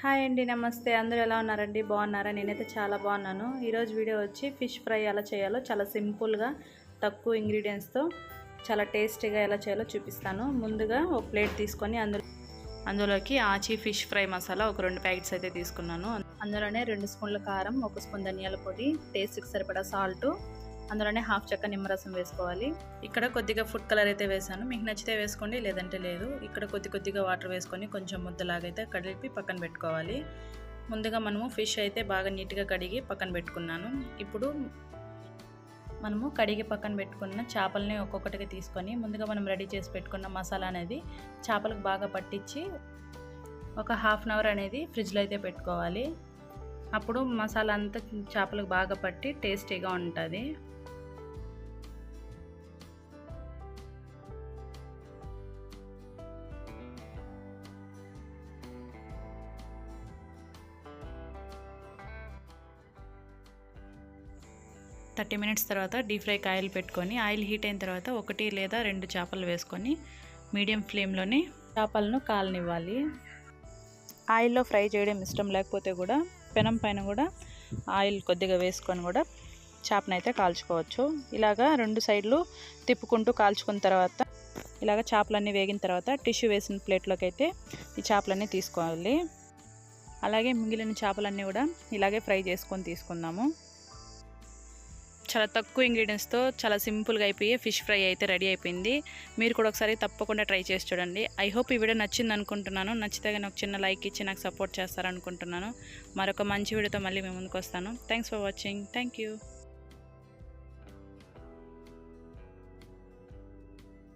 Hi అండి నమస్తే. అందరూ ఎలా ఉన్నారండి? బాగున్నారా? నేనైతే చాలా బాగున్నాను. ఈరోజు వీడియో వచ్చి ఫిష్ ఫ్రై ఎలా చేయాలో చాలా సింపుల్గా తక్కువ ఇంగ్రీడియంట్స్తో చాలా టేస్టీగా ఎలా చేయాలో చూపిస్తాను. ముందుగా ఒక ప్లేట్ తీసుకొని అందులో అందులోకి ఆచి ఫిష్ ఫ్రై మసాలా ఒక రెండు ప్యాకెట్స్ అయితే తీసుకున్నాను. అందులోనే రెండు స్పూన్ల కారం ఒక స్పూన్ ధనియాల పొడి టేస్ట్కి సరిపడా సాల్ట్ అందులోనే హాఫ్ చెక్క నిమ్మరసం వేసుకోవాలి. ఇక్కడ కొద్దిగా ఫుడ్ కలర్ అయితే వేసాను మీకు నచ్చితే వేసుకోండి లేదంటే లేదు. ఇక్కడ కొద్ది కొద్దిగా వాటర్ వేసుకొని కొంచెం ముద్దలాగైతే కడిపి పక్కన పెట్టుకోవాలి. ముందుగా మనము ఫిష్ అయితే బాగా నీట్గా కడిగి పక్కన పెట్టుకున్నాను. ఇప్పుడు మనము కడిగి పక్కన పెట్టుకున్న చేపల్ని ఒక్కొక్కటిగా తీసుకొని ముందుగా మనం రెడీ చేసి పెట్టుకున్న మసాలా అనేది చేపలకు బాగా పట్టించి ఒక హాఫ్ అన్ అవర్ అనేది ఫ్రిడ్జ్లో అయితే పెట్టుకోవాలి. అప్పుడు మసాలా అంతా చేపలకు బాగా పట్టి టేస్టీగా ఉంటుంది. థర్టీ మినిట్స్ తర్వాత డీప్ ఫ్రైకి ఆయిల్ పెట్టుకొని ఆయిల్ హీట్ అయిన తర్వాత ఒకటి లేదా రెండు చేపలు వేసుకొని మీడియం ఫ్లేమ్లోనే చేపలను కాలనివ్వాలి. ఆయిల్లో ఫ్రై చేయడం ఇష్టం లేకపోతే కూడా పెనం పైన కూడా ఆయిల్ కొద్దిగా వేసుకొని కూడా చేపనైతే కాల్చుకోవచ్చు. ఇలాగా రెండు సైడ్లు తిప్పుకుంటూ కాల్చుకున్న తర్వాత ఇలాగ చేపలన్నీ వేగిన తర్వాత టిష్యూ వేసిన ప్లేట్లోకి అయితే ఈ చేపలన్నీ తీసుకోవాలి. అలాగే మిగిలిన చేపలన్నీ కూడా ఇలాగే ఫ్రై చేసుకొని తీసుకుందాము. చాలా తక్కువ ఇంగ్రీడియంట్స్తో చాలా సింపుల్గా అయిపోయి ఫిష్ ఫ్రై అయితే రెడీ అయిపోయింది. మీరు కూడా ఒకసారి తప్పకుండా ట్రై చేసి చూడండి. ఐ హోప్ ఈ వీడియో నచ్చింది అనుకుంటున్నాను. నచ్చితే కానీ ఒక చిన్న లైక్ ఇచ్చి నాకు సపోర్ట్ చేస్తారనుకుంటున్నాను. మరొక మంచి వీడియోతో మళ్ళీ మేము ముందుకు వస్తాను. Thanks for watching. Thank you.